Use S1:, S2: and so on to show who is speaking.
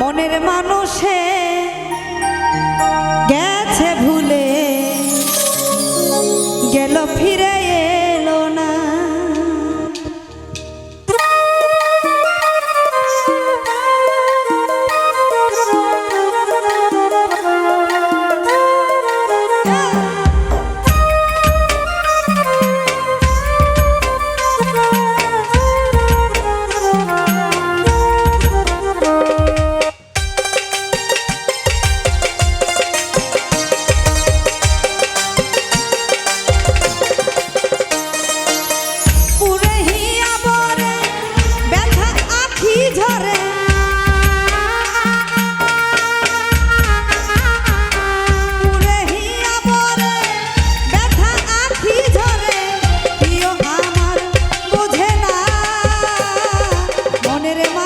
S1: মনের মানুষে মনের মানুষে